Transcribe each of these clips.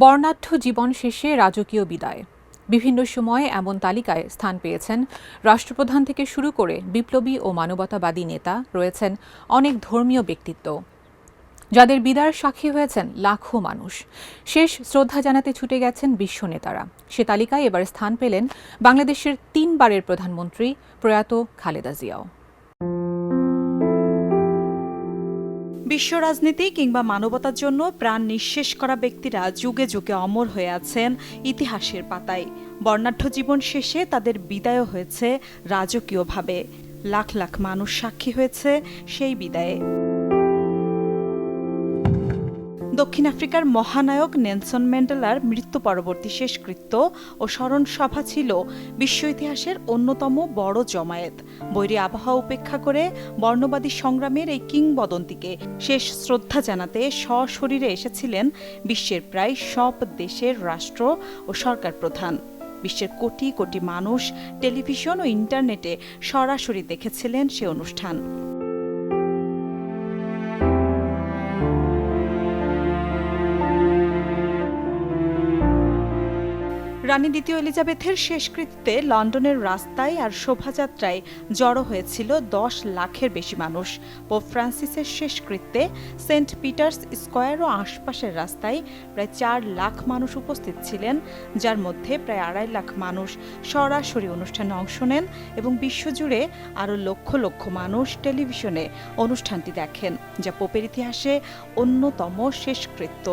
বর্ণাঢ্য জীবন শেষে রাজকীয় বিদায়। বিভিন্ন সময়ে এমন তালিকায় স্থান পেয়েছেন। রাষ্ট্রপ্রধান থেকে শুরু করে বিপ্লবী ও মানবতাবাদী নেতা রয়েছেন অনেক ধর্মীয় ব্যক্তিত্ব। যাদের বিদায়ের সাক্ষী হয়েছেন লাখো মানুষ। শেষ শ্রদ্ধা জানাতে ছুটে গেছেন বিশ্ব নেতারা। সে তালিকায় এবার স্থান পেলেন বাংলাদেশের তিনবারের প্রধানমন্ত্রী প্রয়াত খালেদা জিয়াও। বিশ্ব রাজনীতি কিংবা মানবতার জন্য প্রাণ নিঃশেষ করা ব্যক্তিরা যুগে যুগে অমর হয়ে আছেন ইতিহাসের পাতায়। বর্ণাঢ্য জীবন শেষে তাদের বিদায়ও হয়েছে রাজকীয়ভাবে। লাখ লাখ মানুষ সাক্ষী হয়েছে সেই বিদায়ে। দক্ষিণ আফ্রিকার মহানায়ক নেলসন ম্যান্ডেলার মৃত্যু পরবর্তী শেষকৃত্য ও স্মরণ সভা ছিল বিশ্ব ইতিহাসের অন্যতম বড় জমায়েত। বৈরী আবহাওয়া উপেক্ষা করে বর্ণবাদী সংগ্রামের এই কিংবদন্তিকে শেষ শ্রদ্ধা জানাতে সশরীরে এসেছিলেন বিশ্বের প্রায় সব দেশের রাষ্ট্র ও সরকার প্রধান। বিশ্বের কোটি কোটি মানুষ টেলিভিশন ও ইন্টারনেটে সরাসরি দেখেছিলেন সে অনুষ্ঠান। রানী দ্বিতীয় এলিজাবেথের শেষকৃত্যে লন্ডনের রাস্তায় আর শোভাযাত্রায় জড়ো হয়েছিল দশ লাখের বেশি মানুষ। পোপ ফ্রান্সিসের শেষকৃত্যে সেন্ট পিটার্স স্কোয়ার ও আশপাশের রাস্তায় প্রায় চার লাখ মানুষ উপস্থিত ছিলেন, যার মধ্যে প্রায় আড়াই লাখ মানুষ সরাসরি অনুষ্ঠানে অংশ নেন এবং বিশ্বজুড়ে আরও লক্ষ লক্ষ মানুষ টেলিভিশনে অনুষ্ঠানটি দেখেন, যা পোপের ইতিহাসে অন্যতম শেষকৃত্য।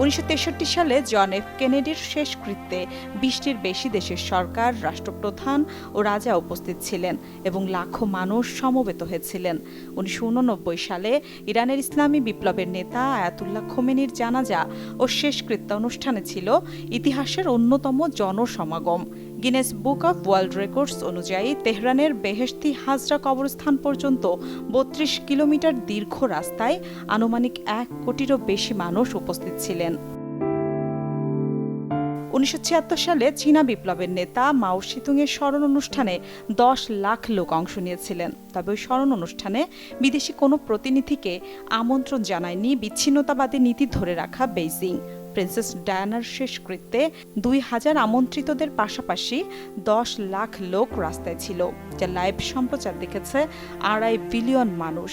উনিশশো তেষট্টি সালে জন এফ কেনেডির শেষকৃত্যে বিশটির বেশি দেশের সরকার, রাষ্ট্রপ্রধান ও রাজা উপস্থিত ছিলেন এবং লাখো মানুষ সমবেত হয়েছিলেন। উনিশশো উন নব্বই সালে ইরানের ইসলামী বিপ্লবের নেতা আয়াতুল্লাহ খোমেনির জানাজা ও শেষকৃত্য অনুষ্ঠানে ছিল ইতিহাসের অন্যতম জনসমাগম। Guinness Book of World Records অনুযায়ী তেহরানের বেহেশতি হাজরা কবরস্থান পর্যন্ত বত্রিশ কিলোমিটার দীর্ঘ রাস্তায় আনুমানিক এক কোটিরও বেশি মানুষ উপস্থিত ছিলেন। উনিশশো ছিয়াত্তর সালে চীনা বিপ্লবের নেতা মাও সিতুংয়ের স্মরণ অনুষ্ঠানে দশ লাখ লোক অংশ নিয়েছিলেন। তবে ওই স্মরণ অনুষ্ঠানে বিদেশি কোনো প্রতিনিধিকে আমন্ত্রণ জানায়নি বিচ্ছিন্নতাবাদী নীতি ধরে রাখা বেইজিং। প্রিন্সেস ডায়ানার শেষকৃত্যে দুই হাজার আমন্ত্রিতদের পাশাপাশি দশ লাখ লোক রাস্তায় ছিল, যা লাইভ সম্প্রচার দেখেছে আড়াই বিলিয়ন মানুষ।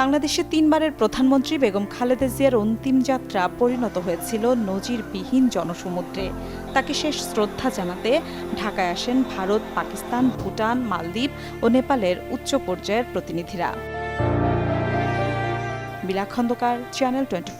বাংলাদেশে তিনবারের প্রধানমন্ত্রী বেগম খালেদা জিয়ার অন্তিম যাত্রা পরিণত হয়েছিল নজিরবিহীন জনসমুদ্রে। তাকে শেষ শ্রদ্ধা জানাতে ঢাকায় আসেন ভারত, পাকিস্তান, ভুটান, মালদ্বীপ ও নেপালের উচ্চ পর্যায়ের প্রতিনিধিরা। বিলা খন্দকার চ্যানেল টোয়েন্টি